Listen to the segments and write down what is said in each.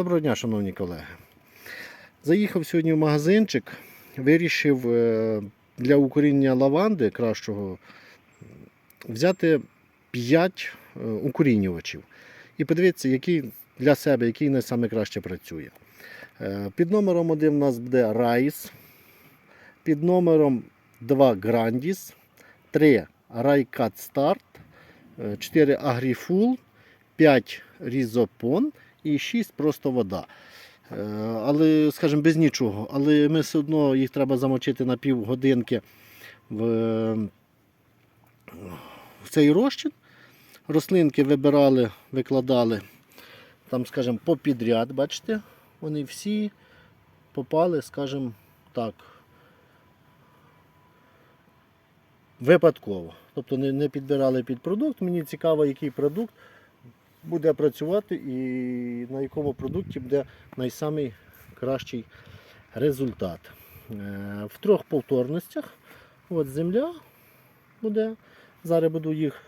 Доброго дня, шановні колеги. Заїхав сьогодні в магазинчик, вирішив е, для укорінення лаванди кращого взяти 5 укорінювачів і подивитися, який для себе який найкраще працює. Е, Під номером 1 у нас буде Райс, під номером 2 Грандіс, 3 Райкат Старт, 4 Агріфул, 5 Різопон і 6 просто вода. Е, Але, скажімо, без нічого. Але ми все одно їх треба замочити на півгодинки в, в цей розчин. Рослинки вибирали, викладали там, скажімо, попідряд, бачите, вони всі попали, скажімо так, випадково. Тобто не, не підбирали під продукт. Мені цікаво, який продукт буде працювати і на якому продукті буде найсамий кращий результат. Е, В трьох повторностях. От земля буде. Зараз буду їх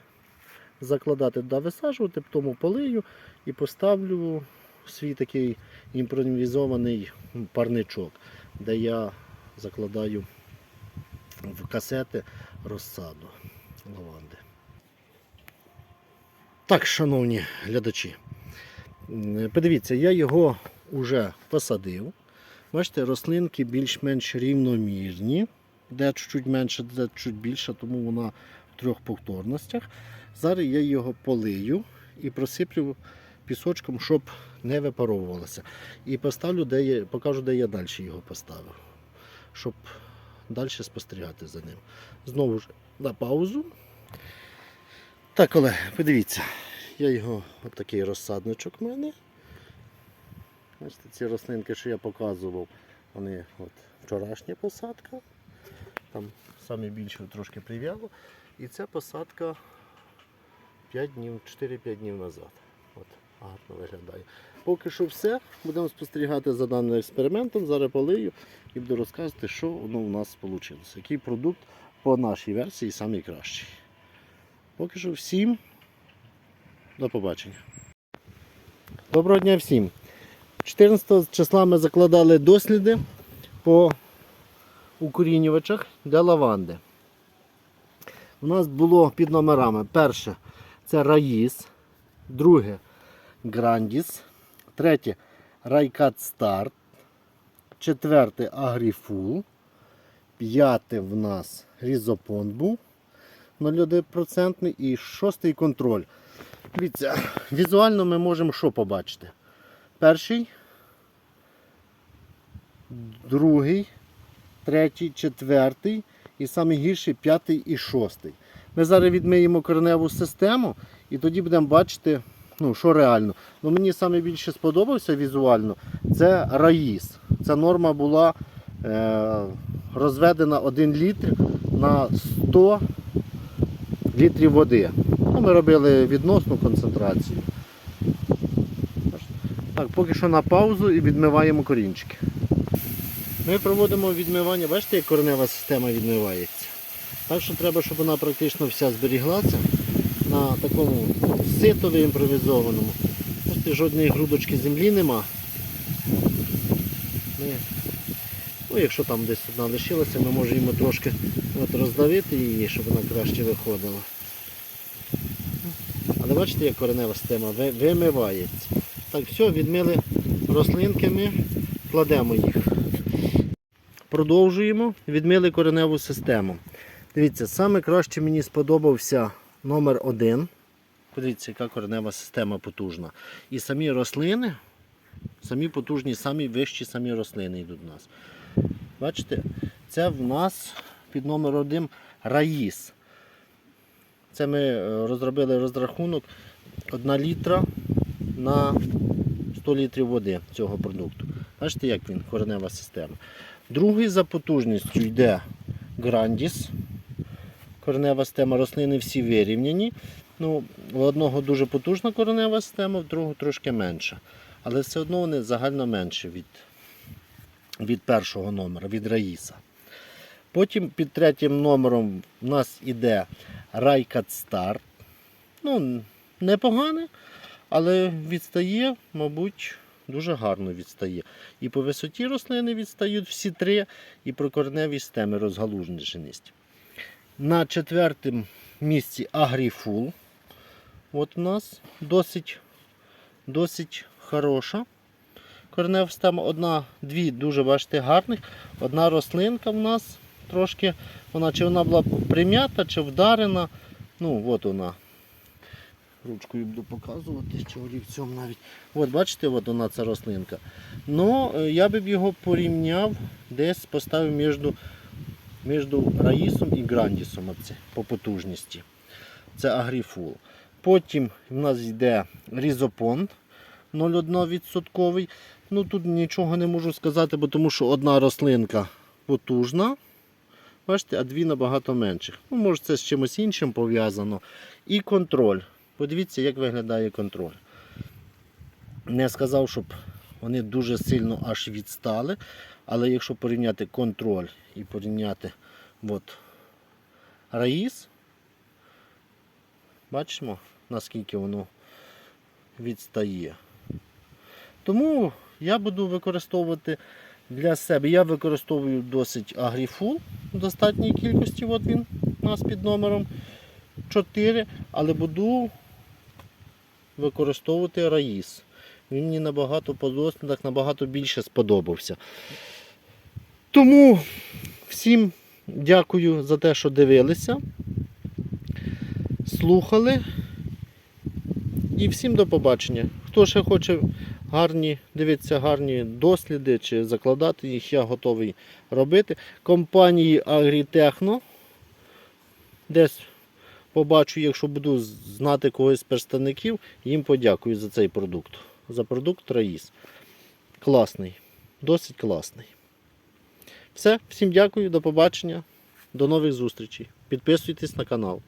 закладати туди висаджувати, тому полию і поставлю свій такий імпровізований парничок, де я закладаю в касети розсаду лаванди. Так, шановні глядачі, подивіться, я його вже посадив. Бачите, рослинки більш-менш рівномірні, де чуть менше, де чуть більше, тому вона в трьох повторностях. Зараз я його полию і просиплю пісочком, щоб не випаровувалося. І поставлю, де я, покажу, де я далі його поставив, щоб далі спостерігати за ним. Знову ж на паузу. Так, колеги, подивіться, я його, от розсадничок в мене. Бачите, ці рослинки, що я показував, вони от вчорашня посадка. Там саме більше трошки прив'яло. І ця посадка 5 днів, 4-5 днів назад. От, гарно виглядає. Поки що все. Будемо спостерігати за даним експериментом. Зараз полию і буду розказувати, що воно у нас вийшло. Який продукт по нашій версії найкращий. Поки що всім до побачення. Доброго дня всім. 14 числа ми закладали досліди по укорінювачах для лаванди. У нас було під номерами. Перше це Раїс, друге Грандіс, третє Райкат Старт, четверте Агріфул, п'яте в нас Різопон був 0,1% і шостий контроль. Дивіться, візуально ми можемо що побачити? Перший, другий, третій, четвертий і найгірший п'ятий і шостий. Ми зараз відмиємо кореневу систему і тоді будемо бачити, ну, що реально. Ну, мені найбільше сподобався візуально це раїс. Ця норма була е, розведена 1 літр на 100 літрів води. Ну, ми робили відносну концентрацію. Так, поки що на паузу і відмиваємо корінчики. Ми проводимо відмивання, бачите, як коренева система відмивається. Так що треба, щоб вона практично вся зберіглася на такому ситові імпровізованому. Бачите, жодної грудочки землі нема. Ми, ну, якщо там десь одна лишилася, ми можемо трошки от, роздавити її, щоб вона краще виходила. Але бачите, як коренева система вимивається. Так, все, відмили рослинками, кладемо їх. Продовжуємо, відмили кореневу систему. Дивіться, саме краще мені сподобався номер один. Подивіться, яка коренева система потужна. І самі рослини, самі потужні, самі вищі самі рослини йдуть у нас. Бачите, це в нас під номер один раїс. Це ми е, розробили розрахунок 1 літра на 100 літрів води цього продукту. Бачите, як він, коренева система. Другий за потужністю йде Грандіс. Коренева система рослини всі вирівняні. Ну, у одного дуже потужна коренева система, в другого трошки менша. Але все одно вони загально менші від, від першого номера, від Раїса. Потім під третім номером у нас іде Райкат Старт. Ну, непогане, але відстає, мабуть, дуже гарно відстає. І по висоті рослини відстають всі три, і про кореневі системи розгалуженість. На четвертому місці Агріфул. От у нас досить, досить хороша. Коренева система одна, дві дуже бачите гарних. Одна рослинка в нас трошки, вона чи вона була прим'ята, чи вдарена. Ну, от вона. Ручкою буду показувати, чи олівцем навіть. От бачите, от вона ця рослинка. Ну, е, я би б його порівняв, десь поставив між, між Раїсом і Грандісом оце, по потужності. Це Агріфул. Потім в нас йде Різопон 0,1%. Ну тут нічого не можу сказати, бо тому що одна рослинка потужна. Бачите, а дві набагато менших. Ну, може це з чимось іншим пов'язано. І контроль. Подивіться, як виглядає контроль. Не сказав, щоб вони дуже сильно аж відстали. Але якщо порівняти контроль і порівняти от, раїс, бачимо, наскільки воно відстає. Тому я буду використовувати для себе. Я використовую досить агріфул в достатній кількості. От він у нас під номером 4, але буду використовувати раїс. Він мені набагато по дослідах набагато більше сподобався. Тому всім дякую за те, що дивилися, слухали. І всім до побачення. Хто ще хоче гарні, дивитися гарні досліди чи закладати їх, я готовий робити. Компанії Агрітехно. Десь побачу, якщо буду знати когось з представників, їм подякую за цей продукт. За продукт Раїс. Класний, досить класний. Все, всім дякую, до побачення, до нових зустрічей. Підписуйтесь на канал.